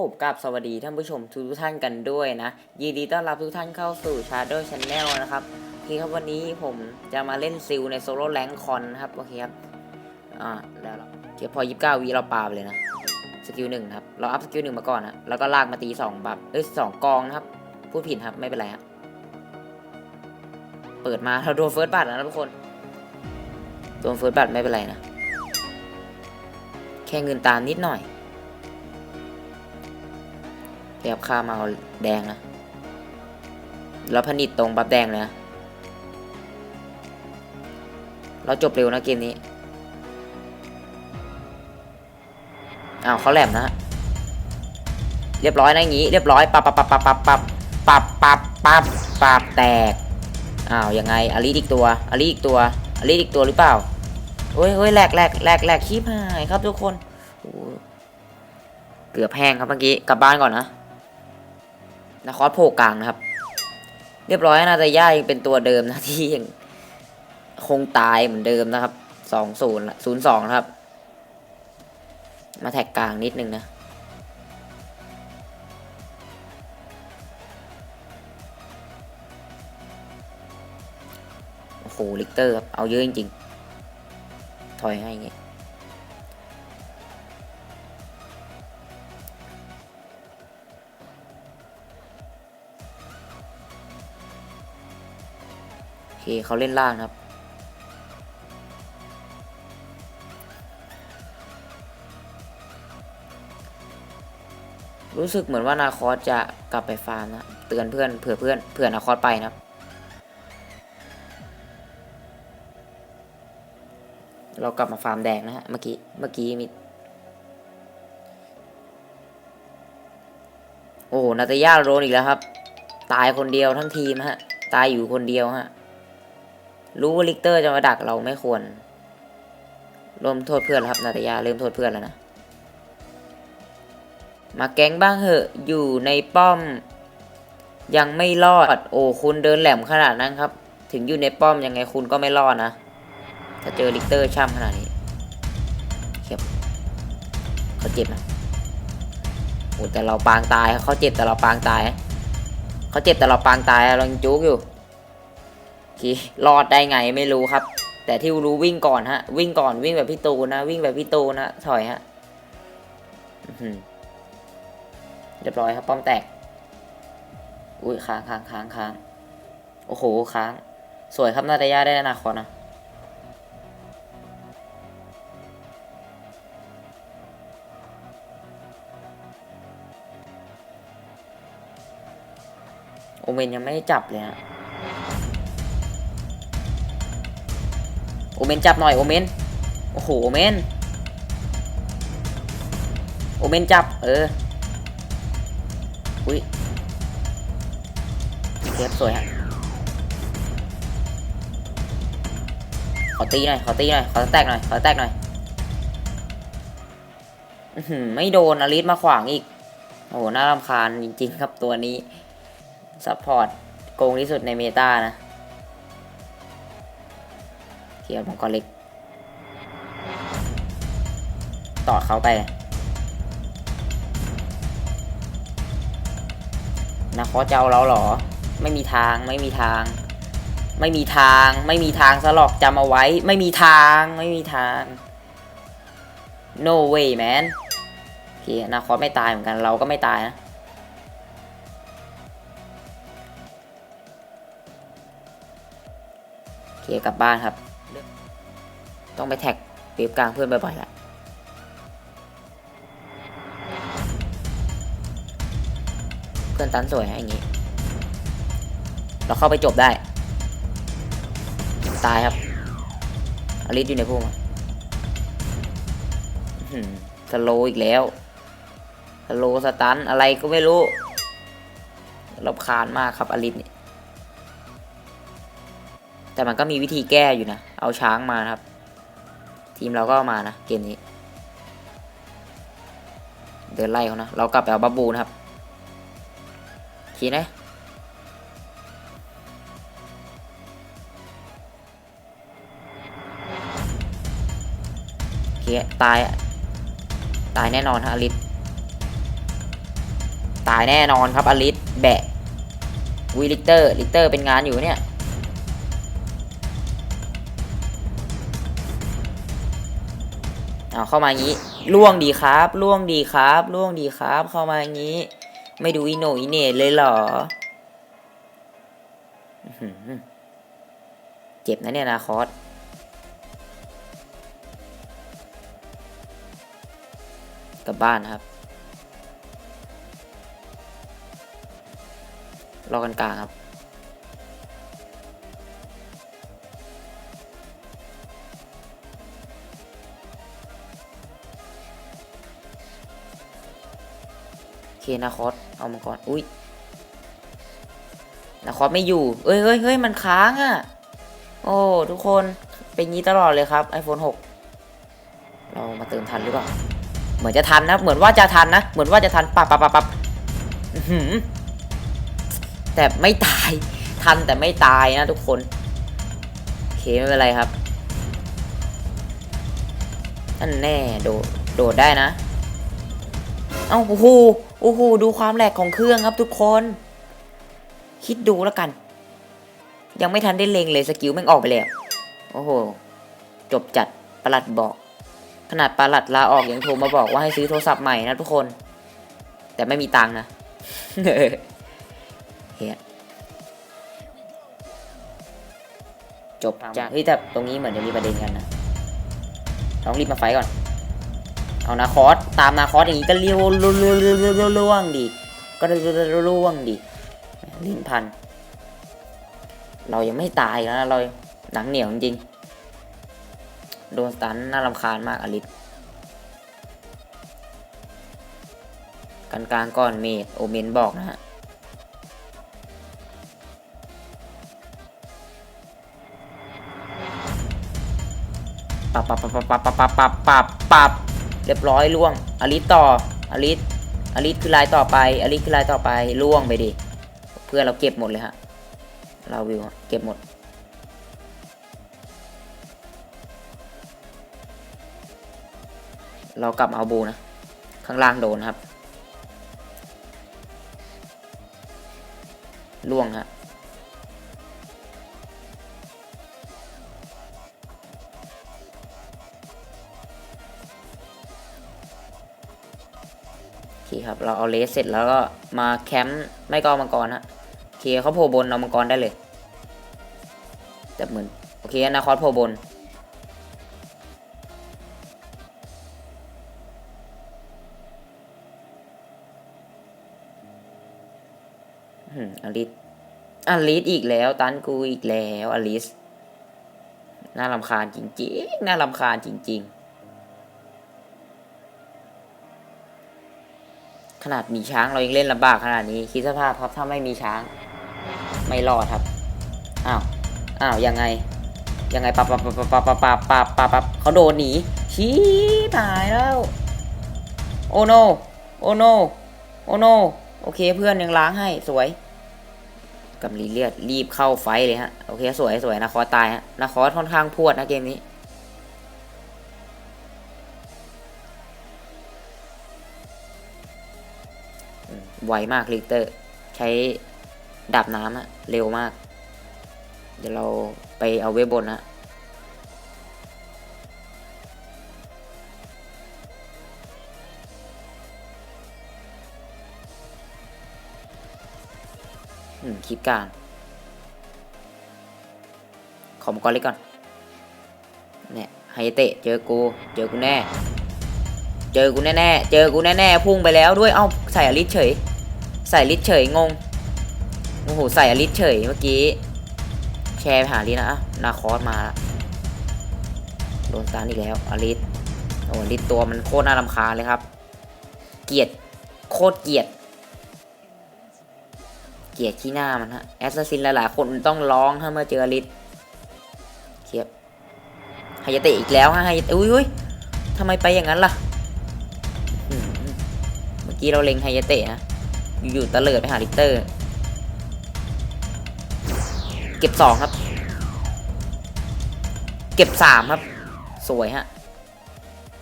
ผมกับสวัสดีท่านผู้ชมทุกท่านกันด้วยนะ ยินดีต้อนรับทุกท่านเข้าสู่ Shadow Channel นะครับโอเคครับวันนี้ผมจะมาเล่นซิลในโซโล่แรงคอนครับโอเคครับอ่าแล้วเราเดี๋ยวพอ 29วีเราปาไปเลยนะสกิลหนึ่งครับเราอัพสกิลหนึ่งมาก่อนนะแล้วก็ลากมาตีสองบัฟเอ้ยสองกองนะครับพูดผิดครับไม่เป็นไรครับเปิดมาเราโดนเฟิร์สบัตนะทุกคนโดนเฟิร์สบัตไม่เป็นไรนะแค่เงินตามนิดหน่อย รียบค่ามาเอาแดงนะแล้วผนิตตรงบับแดงเลยนะเราจบเร็วนะเกมนี้อ้าวเขาแหลมนะ เรียบร้อยนะอย่างงี้ เรียบร้อยปับปับปับปับปับปับปับปับปับปับแตกอ้าวยังไงอลิอีกตัวอลิอีกตัวอลิอีกตัวหรือเปล่าเฮ้ยเฮ้ยแหลกแหลกแหลกแหลกคีบหายครับทุกคนเกือบแห้งครับเมื่อกี้กลับบ้านก่อนนะ นาคอสโผล่กลางนะครับ เรียบร้อยนาตาย่ายังเป็นตัวเดิมนะที่ยังคงตายเหมือนเดิมนะครับสองศูนย์ศูนย์สองนะครับ มาแท็กกลางนิดนึงนะโอ้โหลิกเตอร์ครับเอาเยอะจริงๆถอยให้อย่างงี้ เคเขาเล่นล่างครับ รู้สึกเหมือนว่านาคอสจะกลับไปฟาร์มนะ เตือนเพื่อนเผื่อเพื่อนเผื่อนาคอสไปนะครับ เรากลับมาฟาร์มแดงนะฮะ เมื่อกี้ เมื่อกี้มี โอ้โหนาตาย่าโดนอีกแล้วครับ ตายคนเดียวทั้งทีมฮะ ตายอยู่คนเดียวฮะ รู้ว่าลิกเตอร์จะมาดักเราไม่ควรริ่มโทษเพื่อนแล้วครับนาตยาเริ่มโทษเพื่อนแล้วนะ มาแก๊งบ้างเหอะ อยู่ในป้อม ยังไม่รอด โอ้คุณเดินแหลมขนาดนั้นครับ ถึงอยู่ในป้อมยังไงคุณก็ไม่รอดนะ ถ้าเจอลิกเตอร์ช่ำขนาดนี้เข็บเขาเจ็บนะโอ้แต่เราปางตายเขาเจ็บแต่เราปางตายเขาเจ็บแต่เราปางตายเรายังจุกอยู่ คีรอดได้ไงไม่รู้ครับ แต่ที่รู้วิ่งก่อนฮะ วิ่งก่อนวิ่งแบบพี่ตูนนะ วิ่งแบบพี่ตูนนะถอยฮะเรียบร้อยครับ ป้อมแตก อุ้ยค้างค้างค้างค้างโอ้โหค้าง สวยครับนาตาย่าได้นาคตนะโอเมนยังไม่ได้จับเลยฮะ โอเมนจับหน่อยโอเมนโอ้โหโอเมนโอเมนจับ เออ อุ้ยเทียบสวยฮะ ขอตีหน่อย ขอตีหน่อย ขอแตกหน่อย ขอแตกหน่อย อื้อหือไม่โดนอลิสมาขวางอีก โอ้โห น่ารำคาญจริง ๆ ครับตัวนี้ ซัพพอร์ตโกงที่สุดในเมตานะ เขียวมังกรเล็ก ต่อเขาไป นะเขาจะเอาเราเหรอ ไม่มีทางไม่มีทาง ไม่มีทางไม่มีทางสลอกจำเอาไว้ ไม่มีทางไม่มีทาง no way man โอเคนาคอสไม่ตายเหมือนกันเราก็ไม่ตายนะโอเคกลับบ้านครับ ต้องไปแท็กเว็บกลางเพื่อนบ่อยๆแหละเพื่อนตันสวยฮะอย่างงี้ เราเข้าไปจบได้ ตายครับ อลิสอยู่ในพุ่มอะอื้อหือสโลอีกแล้วสโลสตันอะไรก็ไม่รู้รำคาญมากครับอลิสเนี่ยแต่มันก็มีวิธีแก้อยู่นะ เอาช้างมาครับ ทีมเราก็มานะเกมนี้ เดินไล่เขานะ เรากลับไปเอาบับบูนะครับทีนะโอเคตาย ตายแน่นอนฮะอลิสายแน่นอนครับอลิสแบะวิลิเตอร์ลิเตอร์เป็นงานอยู่เนี่ย เอาเข้ามาอย่างนี้ล่วงดีครับล่วงดีครับล่วงดีครับ เข้ามาอย่างนี้ ไม่ดูอีโนอีเน่เลยเหรอเจ็บนะเนี่ยนาคอสกลับบ้านครับ รอกันกลางครับ เคนาคอสเอามาก่อนอุ้ยนาคอสไม่อยู่เอ้ยเฮ้ยเฮ้ยมันค้างอะ่ะ โอ้ทุกคนเป็นงี้ตลอดเลยครับ iPhone 6 เรามาเติมทันหรือเปล่า เหมือนจะทันนะ เหมือนว่าจะทันนะ เหมือนว่าจะทันปับปับปับปับแต่ไม่ตาย ทันแต่ไม่ตายนะทุกคน โอเคไม่เป็นไรครับนั่นแน่โดดโดดได้นะ เอ้าโอ้โห โอ้โห ดูความแหลกของเครื่องครับทุกคน คิดดูแล้วกัน ยังไม่ทันได้เล็งเลยสกิลแม่งออกไปแล้ว โอ้โห จบจัดประหลัดบอก ขนาดประหลัดลาออกยังโทรมาบอกว่าให้ซื้อโทรศัพท์ใหม่นะทุกคน แต่ไม่มีตังค์นะเฮียจบจ้ะเฮ้ยแต่ตรงนี้เหมือนจะมีประเด็นกันนะต้องรีบมาไฟก่อน เอานาคอสตามนาคอสอย่างนี้ก็เลี้ยวล่วงล่วงดิก็ล่วงดิลิ้นพัน เรายังไม่ตายนะเราหนังเหนียวจริงโดนสตันน่ารำคาญมากอลิสกันกลางก่อนเมดโอเมนบอกนะฮะปับปับปับปับปับปับปับปับปับ เรียบร้อยล่วงอลิสต่ออลิสอลิสคือลายต่อไปอลิสคือลายต่อไปล่วงไปดิ เพื่อนเราเก็บหมดเลยฮะ เราวิวเก็บหมด เรากลับเอาบูนะ ข้างล่างโดนครับ ล่วงฮะ ครับ เราเอาเลสเสร็จแล้วก็มาแคมป์ไม่ก็เอมังกรฮะโอเคเขาโผล่บนเอามังกรได้เลยแต่เหมือนโอเคอนาคอสโผล่บนอืมอลิสอลิสอีกแล้วตันกูอีกแล้วอลิสน่ารำคาญจริงๆ น่ารำคาญจริง ๆ ขนาดมีช้างเรายังเล่นลำบากขนาดนี้ คิดสภาพครับถ้าไม่มีช้าง ไม่รอดครับ อ้าว อ้าวยังไง ยังไงปับปับปับปับปับปับปับปับปับเขาโดนหนี ชี้หายแล้ว โอโน โอโน โอโน โอเคเพื่อนยังล้างให้สวยกำลีเลือดรีบเข้าไฟเลยฮะ โอเค สวยสวยนะคอตายฮะนะคอค่อนข้างพวดนะเกมนี้ ไวมากลิเตอร์ ใช้ดับน้ำอะเร็วมาก เดี๋ยวเราไปเอาเว็บบนนะอืมคลิปกลางขอมงกรเล็กก่อน เนี่ยไฮเตะเจอกู เจอกูแน่ เจอกูแน่ๆเจอกูแน่ๆพุ่งไปแล้วด้วย เอ้า ใส่อลิสเฉย ใส่ลิสเฉยงงโอ้โหใส่อลิสเฉยเมื่อกี้ แชร์ไปหาลิสนะอะนาคอสมาละโดนตานอีกแล้วอลิสโอ้ลิสตัวมันโคตรน่ารำคาญเลยครับ เกลียดโคตรเกลียดเกลียดขี้หน้ามันฮะแอสซัสซินหลายๆคนต้องร้องถ้าเมื่อเจออลิสเทียบไฮยาเตะอีกแล้วฮะไฮยาเตะอุ้ยอุ้ยทำไมไปอย่างนั้นล่ะเมื่อกี้เราเล็งไฮยาเตะนะ อยู่ๆตะเลิดไปหาลิเตอร์ เก็บสองครับ เก็บสามครับ สวยฮะ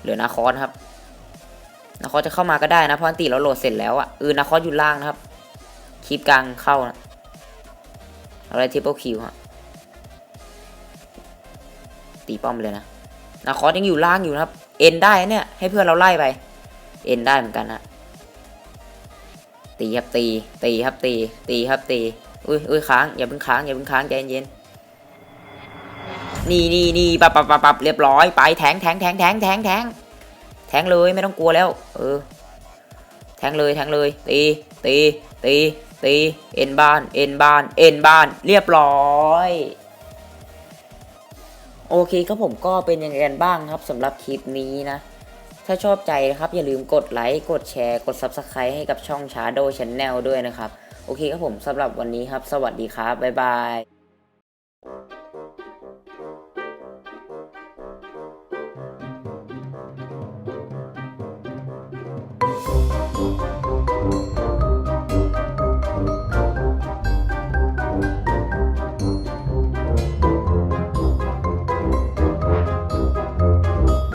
เหลือนาคอสครับ นาคอสจะเข้ามาก็ได้นะเพราะอันติเราโหลดเสร็จแล้วอะเออนาคอสอยู่ล่างนะครับคลิปกลางเข้านะอะไรทิปเปิลคิวฮะตีป้อมเลยนะนาคอสยังอยู่ล่างอยู่นะครับ เอ็นได้เนี่ย ให้เพื่อนเราไล่ไป เอ็นได้เหมือนกันนะ ตีครับตี ตีครับตี ตีครับตี อุ้ยอุ้ยค้างอย่าเพิ่งค้างอย่าเพิ่งค้างใจเย็นๆนี่นี่นี่ปับปับปับปับเรียบร้อยไปแทงแทงแทงแทงแทงแทงแทงเลยไม่ต้องกลัวแล้ว เออ แทงเลยแทงเลยตีตีตีตีเอ็นบ้านเอ็นบ้านเอ็นบ้าน เรียบร้อยโอเคครับผมก็เป็นยังไงกันบ้างครับสำหรับคลิปนี้นะ ถ้าชอบใจนะครับ อย่าลืมกดไลค์ กดแชร์ กด Subscribe ให้กับช่อง Shadow Channel ด้วยนะครับ โอเคครับผมสำหรับวันนี้ครับ สวัสดีครับ บ๊ายบาย